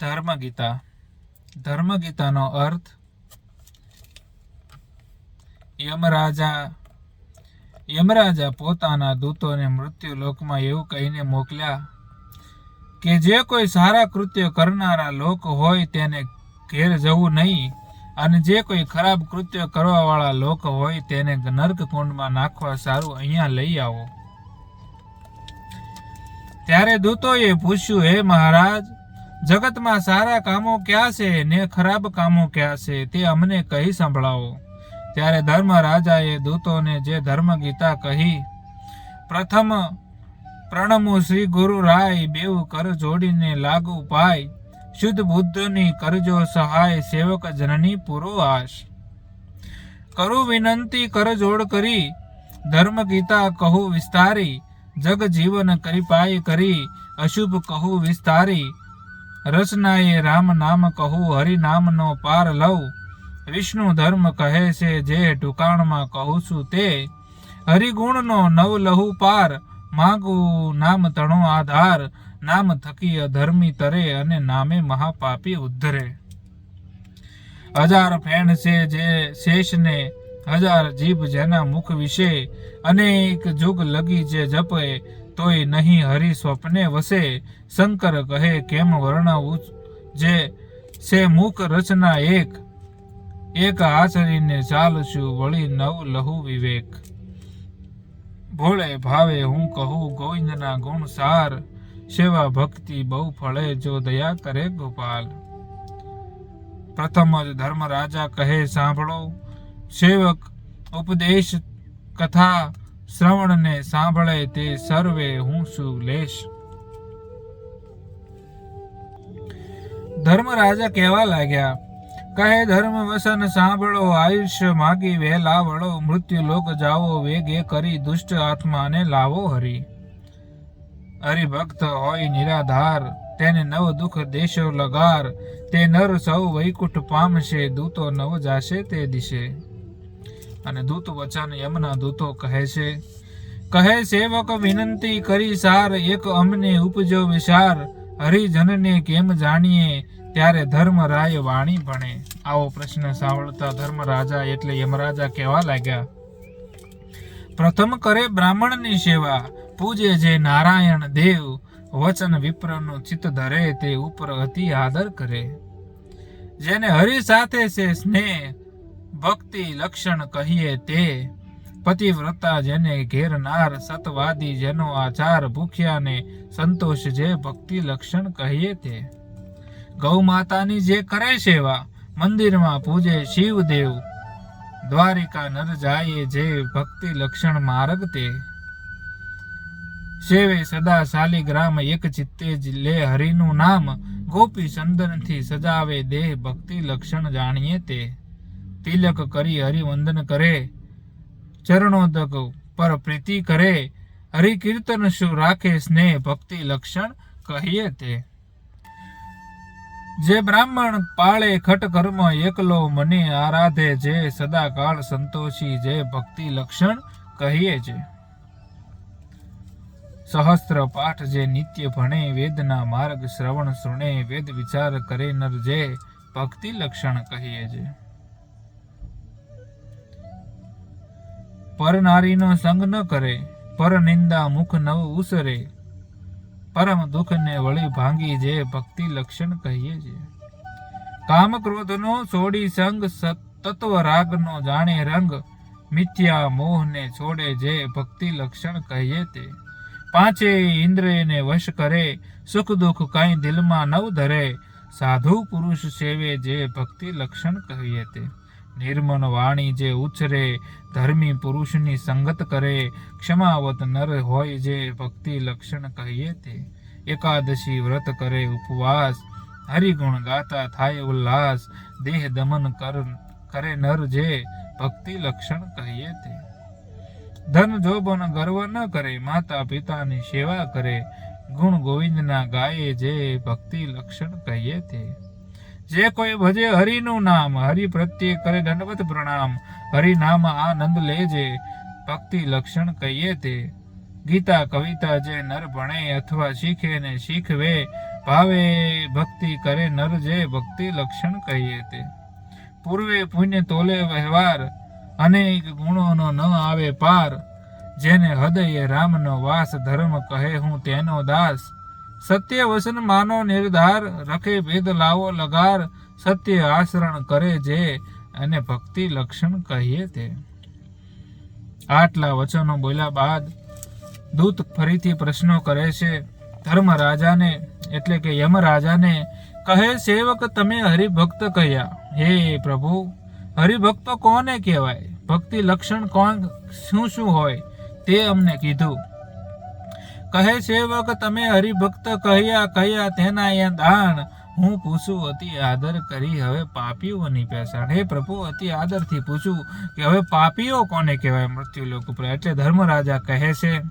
ધર્મ ધર્મગીતાનો અર્થ, યમરાજા યમરાજા પોતાના દૂતોને મૃત્યુ લોકમાં એવું કહીને મોકલ્યા કે જે કોઈ સારા કૃત્ય કરનારા લોક હોય તેને ઘેર જવું નહીં અને જે કોઈ ખરાબ કૃત્ય કરવાવાળા લોક હોય તેને નર્ક કુંડમાં નાખવા સારું અહીંયા લઈ આવો. ત્યારે દૂતોએ પૂછ્યું, હે મહારાજ જગતમાં સારા કામો ક્યાં છે ને ખરાબ કામો ક્યાં છે તે અમને કહી સંભળાવો. ત્યારે ધર્મ રાજાએ દૂતોને જે ધર્મ ગીતા કહી, પ્રથમ પ્રણમુ શ્રી ગુરુ રાય બેવ કર જોડીને લાગુ પાય, શુદ્ધ બુદ્ધની કરજો સહાય, સેવક જનની પૂરો આશ. કરું વિનંતી, કર જોડ કરી ધર્મ ગીતા કહું વિસ્તારી, જગ જીવન કરી પાય કરી, અશુભ કહું વિસ્તારી રચનાએ રામ નામ કહું હરિ નામનો પાર લઉં. વિષ્ણુ ધર્મ કહે છે, જે ટુકાણમાં કહું છું તે. હરિગુણનો નવ લહુ પાર, માગું નામ તણો આધાર. નામ થકી અધર્મી તરે અને નામે મહાપાપી ઉદ્ધરે. હજાર ફેણ છે જે શેષને, હજાર જીભ જેના મુખ વિશે. અનેક જુગ લગી જે જપે તોય નહીં હરિ સ્વપ્ને વસે. શંકર કહે, કેમ વર્ણવું જે છે મુખ રચના એક? એક આચરીને ચાલશું વળી નવ લહુ વિવેક. ભોળે ભાવે હું કહું, ગોવિંદના ગુણ સાર, સેવા ભક્તિ બહુ ફળે જો દયા કરે ગોપાલ. પ્રથમ જ ધર્મ રાજા કહે, સાંભળો, સેવક, ઉપદેશ, કથા શ્રવણને સાંભળે તે સર્વે હું શું લેશ. ધર્મ રાજા કહેવા લાગ્યા કહે ધર્મ વસન સાંભળો, આયુષ્ય માગી વહેલા વળો મૃત્યુ લોક જાવો, વેગે કરી દુષ્ટ આત્માને લાવો હરી. હરિભક્ત હોય નિરાધાર, તેને નવ દુઃખ દેશો લગાર, તે નર સૌ વૈકુંઠ પામશે, દૂતો નવ જાશે તે દિશે. અને દૂત વચન યમના દૂતો કહે છે, કહે, સેવક વિનંતી કરી સાર, એક અમને ઉપજો વિચાર હરિજનને કેમ જાણીએ? ત્યારે ધર્મ રાય વાણી ભણે. આવો પ્રશ્ન સાંભળતા ધર્મરાજા એટલે યમરાજા કહેવા લાગ્યા, પ્રથમ કરે બ્રાહ્મણની સેવા, પૂજે જે નારાયણ દેવ. વચન વિપ્રનું ચિત્ત ધરે, તે ઉપર અતિ આદર કરે. જેને હરિ સાથે છે સ્નેહ ભક્તિ લક્ષણ કહીએ તે. પતિવ્રતા જેને ઘેરનાર, સતવાદી જેનો આચાર ભૂખ્યાને સંતોષ જે ભક્તિ લક્ષણ કહીએ તે. ગૌ માતાની જે કરે સેવા, મંદિરમાં પૂજે શિવદેવ, દ્વારિકા નર જાય જે ભક્તિ લક્ષણ માર્ગ તે. સેવે સદા શાલિગ્રામ એક ચિત્તે જ લે હરિનું નામ, ગોપી ચંદનથી સજાવે દેહ ભક્તિ લક્ષણ જાણીએ તે. તિલક કરી, હરિવંદન કરે ચરણોદક પર પ્રીતિ કરે, હરિકીર્તન શું રાખે સ્નેહ, ભક્તિ લક્ષણ કહીએ તે. જે બ્રાહ્મણ પાળે ખટ કર્મ, એકલો મને આરાધે, જે સદાકાળ સંતોષી, જે ભક્તિ લક્ષણ કહીએ છે. સહસ્ત્ર પાઠ જે નિત્ય ભણે, વેદના માર્ગ શ્રવણ સુણે, વેદ વિચાર કરે નર જે, ભક્તિ લક્ષણ કહીએ છે. પર નારીનો સંગ ન કરે પર નિંદા મુખ નવ ઉસરે. પરમ દુઃખને વળી ભાંગી જે ભક્તિ લક્ષણ કહીએ છે. કામ ક્રોધનો છોડી સંગ તત્વ રાગનો જાણે રંગ. મિથ્યા મોહને છોડે જે ભક્તિ લક્ષણ કહીએ તે. પાંચે ઇન્દ્રિયને વશ કરે, સુખ દુઃખ કાંઈ દિલમાં નવ ધરે. સાધુ પુરુષ સેવે જે ભક્તિ લક્ષણ કહીએ તે. નિર્મળ વાણી જે ઉછરે, ધર્મી પુરુષની સંગત કરે, ક્ષમાવત નર હોય જે ભક્તિ લક્ષણ કહીએ તે. એકાદશી વ્રત કરે ઉપવાસ, હરિગુણ ગાતા થાય ઉલ્લાસ, દેહ દમન કર, કરે નર જે ભક્તિ લક્ષણ કહીએ તે. ધન જોબન ગર્વ ન કરે, માતા પિતાની સેવા કરે, ગુણ ગોવિંદના ગાયે જે ભક્તિ લક્ષણ કહીએ તે. જે કોઈ ભજે હરિનું નામ, હરિ પ્રત્યે કરે દંડવત પ્રણામ, હરિ નામ આનંદ લેજે, ભક્તિ લક્ષણ કહીએ તે. ગીતા, કવિતા જે નર ભણે અથવા શીખે ને શીખવે, ભાવે ભક્તિ કરે નર જે ભક્તિ લક્ષણ કહીએ તે. પૂર્વે પુણ્ય તોલે વ્યવહાર, અનેક ગુણોનો ન આવે પાર. જેને હૃદયે રામનો વાસ ધર્મ કહે હું તેનો દાસ. સત્ય વચન માનો નિર્ધાર, રખે ભેદ લાવો લગાર, સત્ય આચરણ કરે જે અને ભક્તિ લક્ષણ કહીએ તે. આટલા વચનો બોલ્યા બાદ દૂત ફરીથી પ્રશ્નો કરે છે, ધર્મ રાજાને, એટલે કે યમ રાજાને કહે સેવક તમે હરિભક્ત કહ્યા હે પ્રભુ, હરિભક્તો કોને કહેવાય? ભક્તિ લક્ષણ કોણ, શું શું હોય? તે અમને કીધું. કહે સેવક તમે હરિભક્ત કહ્યા કહ્યા તેના એ દાન. હું પૂછું, અતિ આદર કરી, હવે પાપીઓની પહેચાન. હે પ્રભુ, અતિ આદરથી પૂછું કે, હવે પાપીઓ કોને કહેવાય? મૃત્યુ લોક ઉપર. એટલે ધર્મરાજા કહે છે,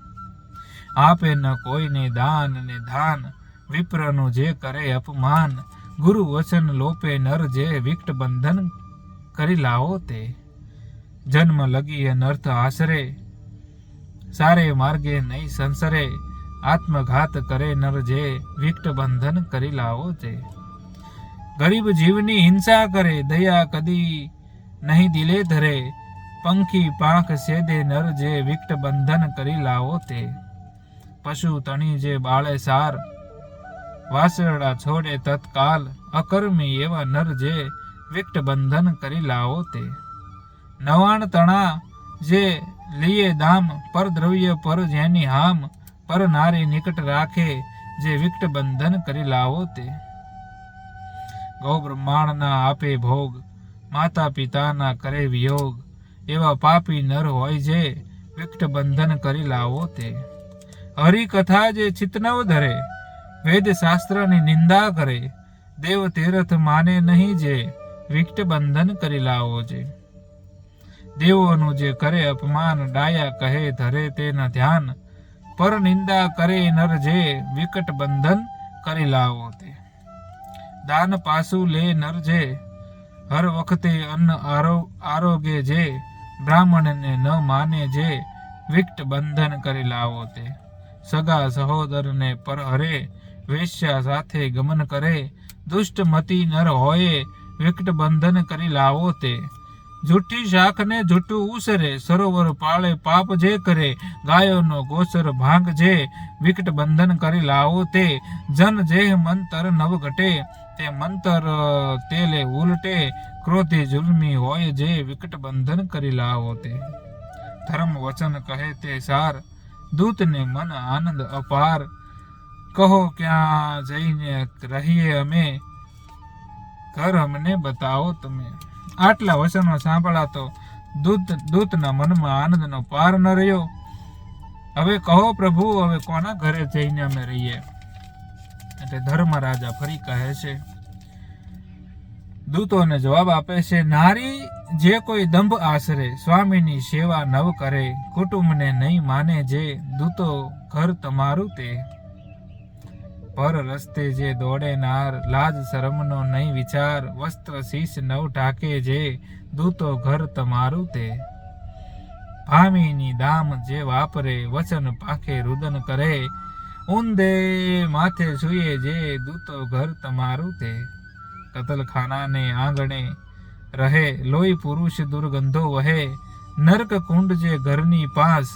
આપે ન કોઈને દાન ને ધાન, વિપ્રનું જે કરે અપમાન. ગુરુ વચન લોપે નર જે વિકટ બંધન કરી લાવો તે. જન્મ લગી અનર્થ આશરે, સારે માર્ગે નહીં સંસરે. આત્મઘાત કરે નર જે વિકટ બંધન કરી લાવો તે ગરીબ જીવની હિંસા કરે, દયા કદી નહીં દિલે ધરે. પંખી પાંખ સેદે નર જે વિકટ બંધન કરી લાવો તે. પશુ તણી જે, બાળે સાર. વાસરડા છોડે તત્કાલ. અકર્મી એવા નર જે વિકટ બંધન કરી લાવો તે. નવાણ તણા જે, લીએ દામ. પર દ્રવ્ય પર જેની હામ. પર નારી નિકટ રાખે જે વિકટ બંધન કરી લાવો તે. ગૌ બ્રહ્માંડના આપે ભોગ માતા પિતાના કરે વિયોગ, એવા પાપી નર હોય જે વિકટ બંધન કરી લાવો તે. હરિકથા જે ચિતનવ ધરે વેદ શાસ્ત્રની નિંદા કરે, દેવ તીર્થ માને નહીં જે વિકટ બંધન કરી લાવો જે. દેવોનું જે કરે અપમાન, ડાયા કહે ધરે તેના ધ્યાન પર નિંદા કરે નર જે વિકટ બંધન કરી લાવો તે. દાન પાસું લે નર જે, હર વખતે અન્ન આરો આરોગ્ય જે, બ્રાહ્મણને ન માને જે, વિકટ બંધન કરી લાવો તે. સગા સહોદરને પર હરે વેશ્યા સાથે ગમન કરે દુષ્ટ મતી નર હોય, વિકટ બંધન કરી લાવો તે. જૂઠી શાખને જૂઠું ઉસરે સરોવર પાળે પાપ જે કરે, ગાયોનો ગોસર ભાંગ જે, વિકટ બંધન કરી લાવો તે, જન જે મંતર નવ ઘટે તે મંતર તેલે ઉલટે, ક્રોધે જુલમી હોય જે, વિકટ બંધન કરી લાવો તે. ધર્મ વચન કહે તે સાર, દૂતને મન આનંદ અપાર. કહો ક્યાં જઈને રહીએ અમે, ઘર અમને બતાવો તમે. આટલા વચનો સાંભળાતો દૂત દૂતના મનમાં આનંદનો પાર ન રહ્યો. હવે કહો પ્રભુ, હવે કોના ઘરે જઈને અમે રહીએ? એટલે ધર્મ રાજા ફરી કહે છે, દૂતોને જવાબ આપે છે, નારી જે કોઈ દંભ આશરે, સ્વામીની સેવા નવ કરે, કુટુંબને નહીં માને જે, દૂતો ઘર તમારું તે પર રસ્તે જે દોડે નાર લાજ શરમનો નહીં વિચાર, વસ્ત્ર શીશ નવ ઢાકે જે દૂતો ઘર તમારું તે. ભામીની દામ જે વાપરે, વચન પાખે રુદન કરે, ઊંધે માથે સુઈએ જે દૂતો ઘર તમારું તે. કતલખાનાને આંગણે રહે, લોહી પુરુષ દુર્ગંધો વહે નર્ક કુંડ જે ઘરની પાસ,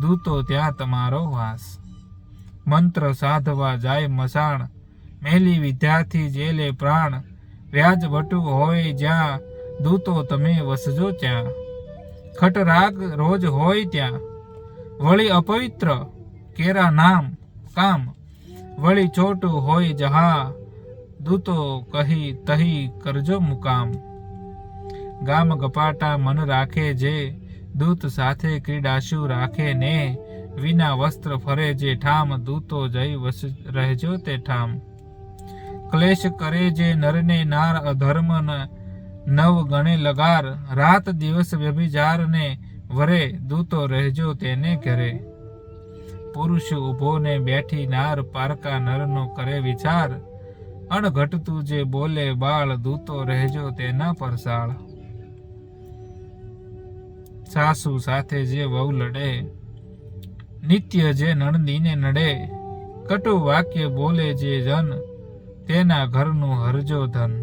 દૂતો ત્યાં તમારો વાસ. મંત્ર સાધવા જાય મસાણ. મેલી વિદ્યાર્થી જેલે પ્રાણ. વ્યાજ વટુ હોય જ્યાં. દૂતો તમે વસજો ત્યાં. ખટરાગ રોજ હોય ત્યાં. વળી અપવિત્ર. કેરા નામ. કામ. વળી ચોટું હોય જહા. દૂતો કહી તહી કરજો મુકામ. ગામ ગપાટા મન રાખે જે. દૂત સાથે ક્રીડાશુ રાખે ને. વિના વસ્ત્ર ફરે જે ઠામ, દૂતો જઈ વસ રહેજો તે ઠામ. ક્લેશ કરે જે નરને નાર, અધર્મ નવ ગણે લગાર. રાત દિવસ વ્યભિચારને વરે, દૂતો રહેજો તેને ઘરે. પુરુષ ઊભો ને બેઠી નાર, પારકા નરનો કરે વિચાર. અણઘટતું જે બોલે બાળ, દૂતો રહેજો તેના પરસાળ સાસુ સાથે જે વહુ લડે નિત્ય જે નણદીને નડે, કટુ વાક્ય બોલે જે જન, તેના ઘરનું હરજો ધન.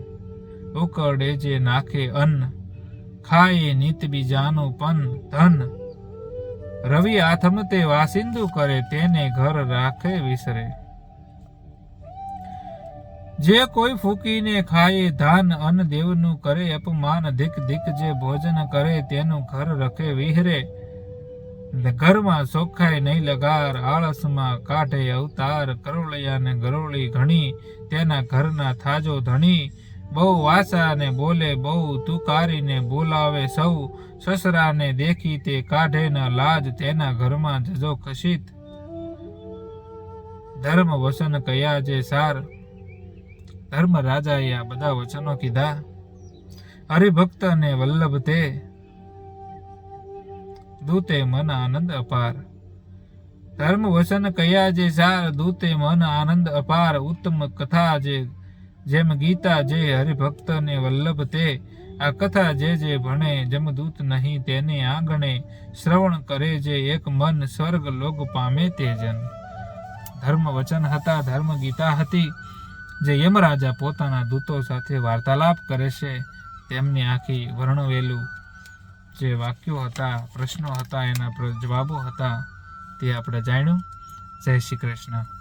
ઉકળે જે નાખે અન્ન ખાય નિત બીજાનું પન ધન. રવિ આથમતે વાસિંદુ કરે, તેને ઘર રાખે વિસરે. જે કોઈ ફૂકીને ખાય, ધાન અન્ન દેવનું કરે, અપમાન ધીક ધીક જે ભોજન કરે, તેનું ઘર રખે વિહરે. ઘરમાં ચોખ્ખાઈ નહીં લગાર, આળસમાં કાઢે અવતાર કરોળિયાને ગરોળી ઘણી તેના ઘરના થાજો ધણી. બહુ વાસાને બોલે, બહુ તુકારીને બોલાવે સૌ. સસરાને દેખી તે કાઢે ન લાજ, તેના ઘરમાં જજો કશિત. ધર્મ વસન કયા જે સાર. ધર્મ રાજાએ આ બધા વચનો કીધા. હરિભક્ત ને વલ્લભ તે દૂતે મન આનંદ અપાર. ધર્મ વસન કયા જે સાર દૂતે મન આનંદ અપાર. ઉત્તમ કથા જે, જેમ ગીતા જે હરિભક્ત ને વલ્લભ તે, આ કથા જે જે ભણે જમદૂત નહીં તેને આંગણે, શ્રવણ કરે જે એક મન, સ્વર્ગ લોક પામે તે જન. ધર્મ વચન હતા, ધર્મ ગીતા હતી, જે યમરાજા પોતાના દૂતો સાથે વાર્તાલાપ કરે છે. તેમની આખી વર્ણવેલું જે વાક્યો હતા પ્રશ્નો હતા એના જવાબો હતા તે આપણે જાણ્યું. જય શ્રી કૃષ્ણ.